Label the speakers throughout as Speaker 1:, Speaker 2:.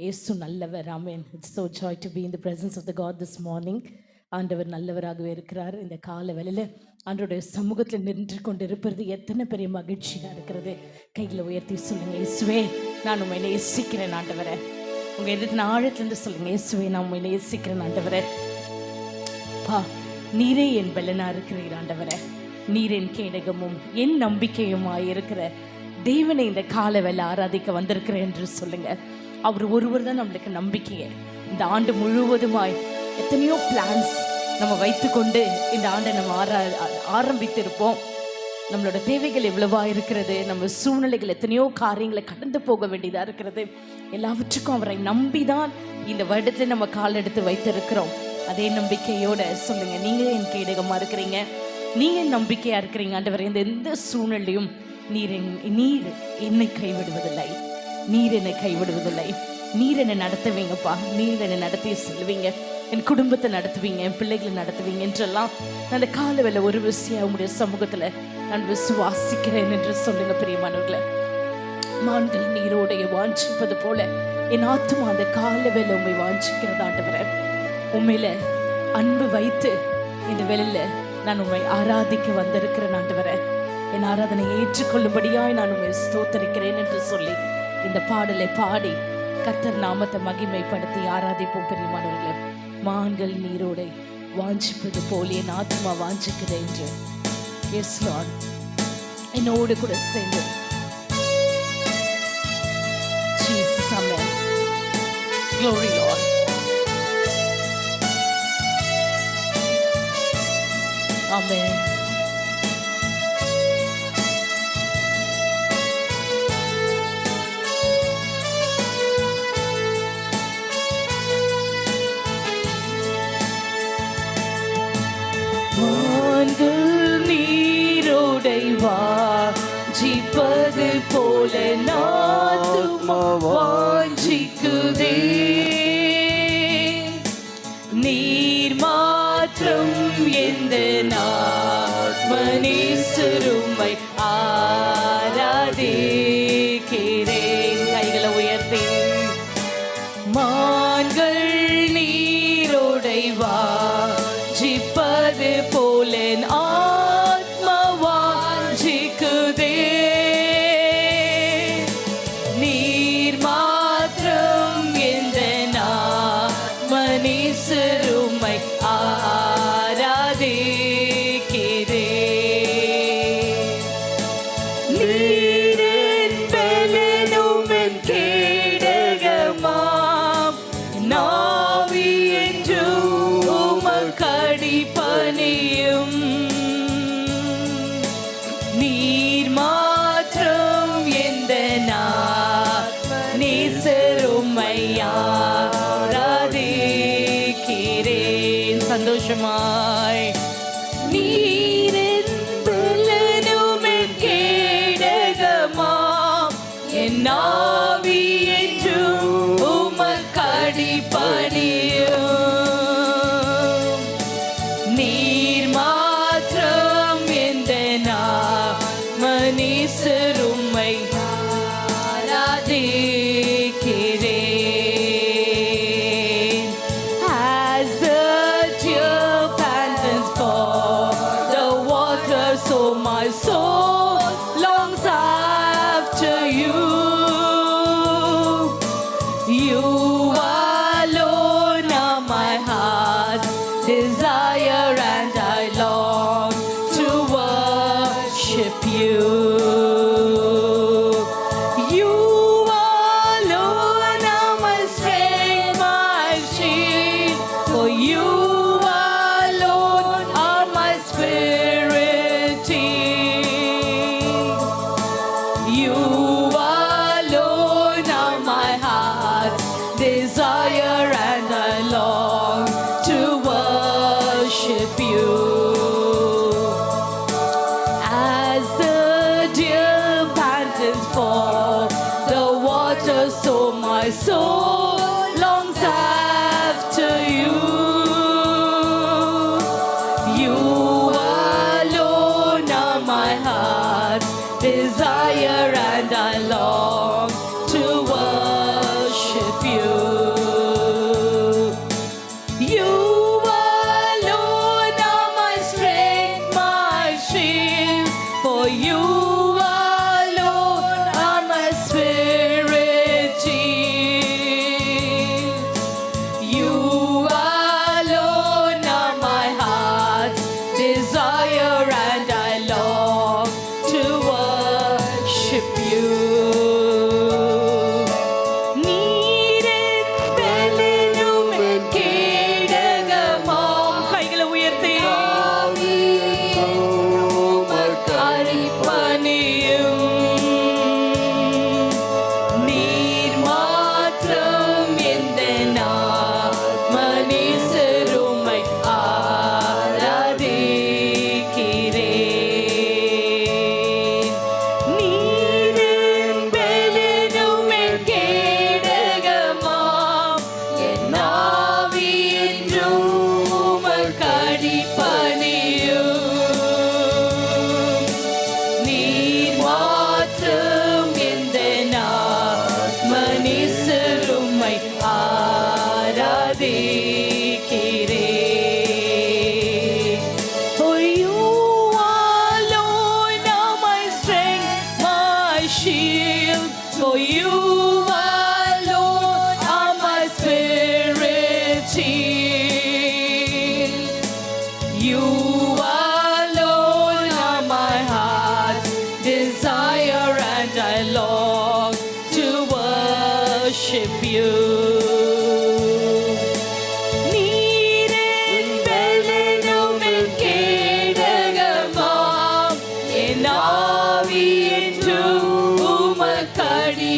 Speaker 1: இயேசு நல்லவர். Amen it's so joy to be in the presence of the God this morning ஆண்டவர் நல்லவராகவே இருக்கிறார். இந்த கால வேலையில் ஆண்டோடைய சமூகத்தில் நின்று கொண்டு இருப்பது எத்தனை பெரிய மகிழ்ச்சியாக இருக்கிறது. கையில் உயர்த்தி சொல்லுங்கள் இயேசுவே நான் உண்மையில நேசிக்கிறேன் ஆண்டவரை. உங்கள் எதிர்த்து ஆழத்துலேருந்து சொல்லுங்கள் இயேசுவே நான் உண்மையில நேசிக்கிறேன் ஆண்டவரை. பா நீரே என் பலனாக இருக்கிறீர் ஆண்டவரை. நீரின் கேடகமும் என் நம்பிக்கையுமாய் இருக்கிற தேவனை இந்த கால வேலை ஆராதிக்க வந்திருக்கிறேன் என்று சொல்லுங்கள் அவர் ஒருவர் தான் நம்மளுக்கு நம்பிக்கைங்க இந்த ஆண்டு முழுவதுமாய் எத்தனையோ பிளான்ஸ் நம்ம வைத்துக்கொண்டு இந்த ஆண்டை நம்ம ஆரா ஆரம்பித்திருப்போம். நம்மளோட தேவைகள் எவ்வளவா இருக்கிறது நம்ம சூழ்நிலைகள் எத்தனையோ காரியங்களை கடந்து போக வேண்டியதா இருக்கிறது. எல்லாவற்றுக்கும் அவரை நம்பிதான் இந்த வருடத்தில் நம்ம கால் எடுத்து வைத்திருக்கிறோம். அதே நம்பிக்கையோட சொல்லுங்க நீங்க என் கேடகமா இருக்கிறீங்க. நீங்க நம்பிக்கையா இருக்கிறீங்க ஆண்டவர். இந்த எந்த சூழ்நிலையும் நீர் என்- நீர் என்னை கைவிடுவதில்லை. நீர் என்னை கைவிடுவதில்லை. நீர் என்னை நடத்துவீங்கப்பா. நீர் என்னை நடத்தி செல்வீங்க. என் குடும்பத்தை நடத்துவீங்க என் பிள்ளைகளை நடத்துவீங்க என்றெல்லாம் நான் அந்த கால வேலை ஒரு விஷயம் உங்களுடைய சமூகத்துல நான் விசுவாசிக்கிறேன் என்று சொல்லுங்க பிரியமானவர்களை. மான்கள் நீரோடைய வாஞ்சிப்பது போல என் ஆத்மா அந்த கால வேலை உண்மை வாஞ்சிக்கிறதாண்டவர உண்மையில அன்பு வைத்து இந்த வேலையில நான் உண்மை ஆராதிக்க வந்திருக்கிறேன் ஆண்டவரே. என் ஆராதனை ஏற்றுக்கொள்ளும்படியாய் நான் உண்மை ஸ்தோத்தரிக்கிறேன் என்று சொல்லி இந்த பாடலை பாடி கத்தர் நாமத்தை மகிமைப்படுத்தி ஆராதிப்போம் பெரியமானவர்களே மான்கள் நீரோடை வாஞ்சிப்பது போலே என் ஆத்மா வாஞ்சிக்கிறேன் என்று எஸ் லார்ட் என்னோடு கூட சேர்ந்து Jesus, amen. Glory, Amen. மான்கள் நீரோடை ஜிப்பது போல நாத்துமா நீர் மாற்றம் எந்த நான் சந்தோஷமாய். நீ For you alone are my. You alone are my heart's desire, and I long to worship you.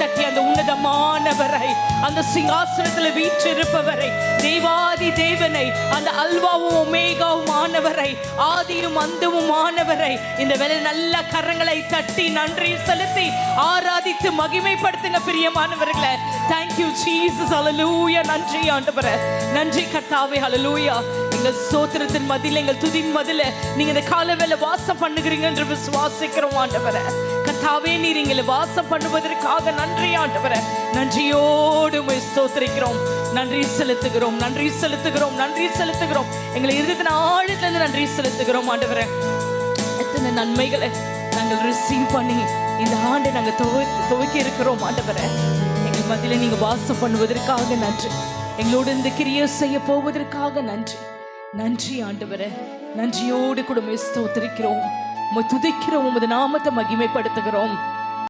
Speaker 1: தட்டி அந்த உன்னதமானவரை அந்த சிங்காசனத்தில் வீற்றிருப்பவரை தேவாதி தேவனை அந்த அல்வாவும் ஒமேகாவும் ஆனவரை ஆதியும் அந்தமும் ஆனவரை இந்த வேலை நல்ல கரங்களை தட்டி நன்றி செலுத்தி ஆராதித்து மகிமைப்படுத்துங்க பிரியமானவர்களை தேங்க்யூ ஜீசஸ் அலலூயா நன்றி ஆண்டவரே நன்றி கர்த்தாவே அலலூயா எங்கள் சோத்திரத்தின் மதியில் எங்கள் துதின் மதியில் நீங்க இந்த கால வேலை வாசம் பண்ணுகிறீங்க என்று விசுவாசிக்கிறோம் ஆண்டவரை. கர்த்தாவே நீர் எங்களை வாசம் பண்ணுவதற்காக நன்றி ஆண்டவர. நன்றியோடு ஸ்தோத்திரிக்கிறோம். நன்றி செலுத்துகிறோம் நன்றி செலுத்துகிறோம் நன்றி செலுத்துகிறோம். எங்களை இருதயத்தின் ஆழத்திலிருந்து நன்றி செலுத்துகிறோம் ஆண்டவர. எத்தனை நன்மைகளை நாங்கள் ரிசீவ் பண்ணி இந்த ஆண்டு நாங்கள் துவக்கி துவக்கி இருக்கிறோம் ஆண்டவர. எங்கள் மத்தியில் நீங்கள் வாசம் பண்ணுவதற்காக நன்றி. எங்களோடு இந்த கிரியை செய்ய போவதற்காக நன்றி. நன்றி ஆண்டவர. நன்றியோடு கூட ஸ்தோத்திரிக்கிறோம். துதிக்கிறோம் உமது நாமத்தை மகிமைப்படுத்துகிறோம்.